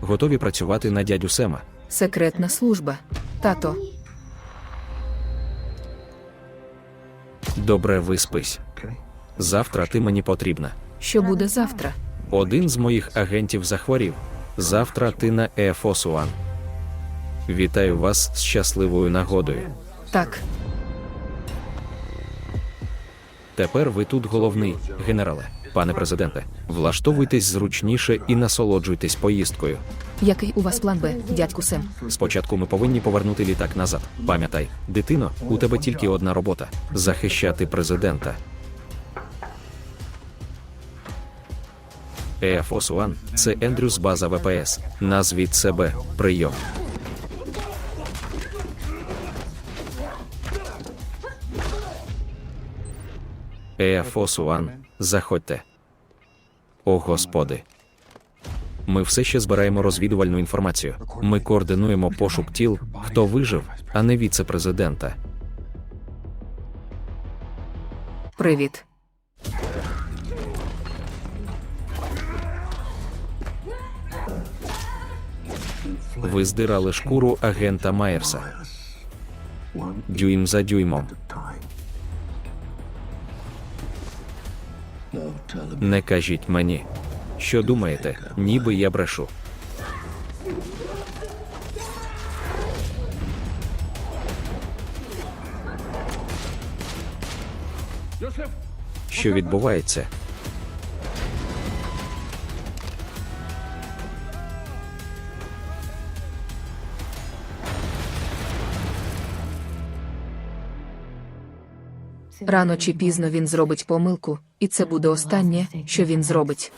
Готові працювати на дядю Сема. Секретна служба. Тато, Добре, виспись. Завтра ти мені потрібна. що буде завтра? Один з моїх агентів захворів. Завтра ти на Ефосуан. Вітаю вас з щасливою нагодою. Так, Тепер ви тут головний, генерале. Пане президенте, влаштовуйтесь зручніше і насолоджуйтесь поїздкою. який у вас план Б, дядьку Сем? Спочатку ми повинні повернути літак назад. Пам'ятай, дитино, у тебе тільки одна робота захищати президента. ефос One – це Ендрюс база ВПС. Назвіть себе прийом. ефос One, заходьте. О господи. Ми все ще збираємо розвідувальну інформацію. Ми координуємо пошук тіл, хто вижив, а не віце-президента. Привіт. Ви здирали шкуру агента Майерса дюйм за дюймом. Не кажіть мені, що думаєте, ніби я брешу. Що відбувається? Рано чи пізно він зробить помилку, і це буде останнє, що він зробить.